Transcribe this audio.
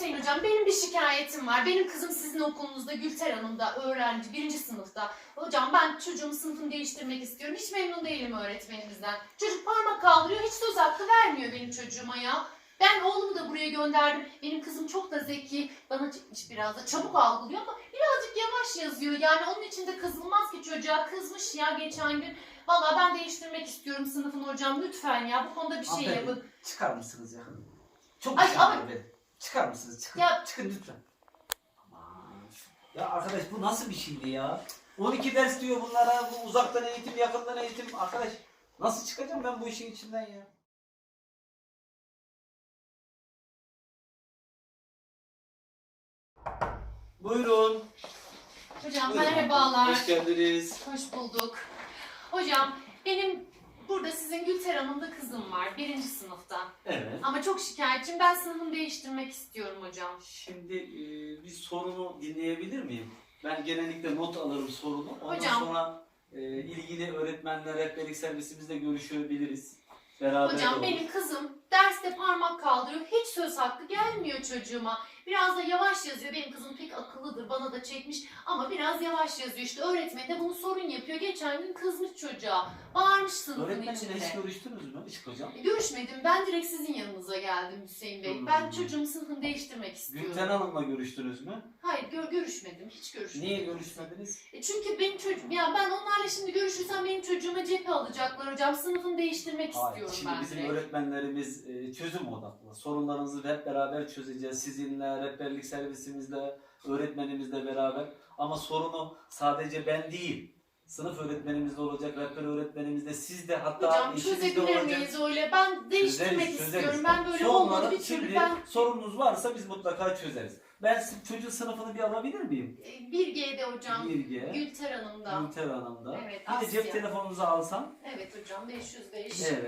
Hüseyin hocam benim bir şikayetim var. Benim kızım sizin okulunuzda Gülter Hanım'da öğrenci birinci sınıfta. Hocam ben çocuğumun sınıfını değiştirmek istiyorum. Hiç memnun değilim öğretmenimizden. Çocuk parmak kaldırıyor hiç söz hakkı vermiyor benim çocuğuma ya. Ben oğlumu da buraya gönderdim. Benim kızım çok da zeki. Bana çıkmış biraz da çabuk algılıyor ama birazcık yavaş yazıyor. Yani onun için de kızılmaz ki çocuğa. Kızmış ya geçen gün. Vallahi ben değiştirmek istiyorum sınıfını hocam. Lütfen ya bu konuda bir şey Hanımefendi, yapın. Çıkar mısınız ya? Çok Ay, işim ama-. Çıkar mısınız? Çıkın. Ya- Çıkın lütfen. Aman. Ya arkadaş bu nasıl bir şeydi ya? 12 ders diyor bunlara. Bu uzaktan eğitim, yakından eğitim. Arkadaş nasıl çıkacağım ben bu işin içinden ya? Buyurun. Hocam Buyurun. merhabalar. Hoş geldiniz. Hoş bulduk. Hocam benim burada sizin Gülter Hanım'da kızım var birinci sınıfta. Evet. Ama çok şikayetçiyim. Ben sınıfımı değiştirmek istiyorum hocam. Şimdi e, bir sorunu dinleyebilir miyim? Ben genellikle not alırım sorunu. Ondan Hocam. sonra e, ilgili öğretmenle rehberlik servisimizle görüşebiliriz. Beraber Hocam olur. benim kızım derste parmak kaldırıyor. Hiç söz hakkı gelmiyor çocuğuma. Biraz da yavaş yazıyor. Benim kızım pek akıllıdır. Bana da çekmiş. Ama biraz yavaş yazıyor. İşte öğretmen de bunu sorun yapıyor. Geçen gün kızmış çocuğa. Bağırmış sınıfın Öğretmenle içinde. hiç görüştünüz mü? Işık hocam. Görüşmedim. Ben direkt sizin yanınıza geldim Hüseyin Bey. Hmm. Ben çocuğumun sınıfını değiştirmek istiyorum. Gülten Hanım'la görüştünüz mü? Hayır gör, görüşmedim. Hiç görüşmedim. Niye görüşmediniz? E Çünkü benim çocuğum, ya ben görüşürsem benim çocuğuma cephe alacaklar hocam. Sınıfını değiştirmek Hayır. istiyorum Şimdi ben bizim direkt. öğretmenlerimiz e, çözüm odaklı. Sorunlarınızı hep beraber çözeceğiz. Sizinle, rehberlik servisimizle, öğretmenimizle beraber. Ama sorunu sadece ben değil. Sınıf öğretmenimiz de olacak, rehber öğretmenimiz de, siz de hatta Hocam eşiniz de çözebilir olacak. miyiz öyle? Ben değiştirmek Çözeriz, istiyorum. çözeriz. Ben böyle olmadı bir türlü şimdi ben sorununuz varsa biz mutlaka çözeriz. Ben çocuğun sınıfını bir alabilir miyim? e, 1G'de hocam. 1G. Gülter Hanım'da. Gülter Hanım'da. Evet, Bir de cep telefonunuzu alsam. Evet hocam 505. Evet.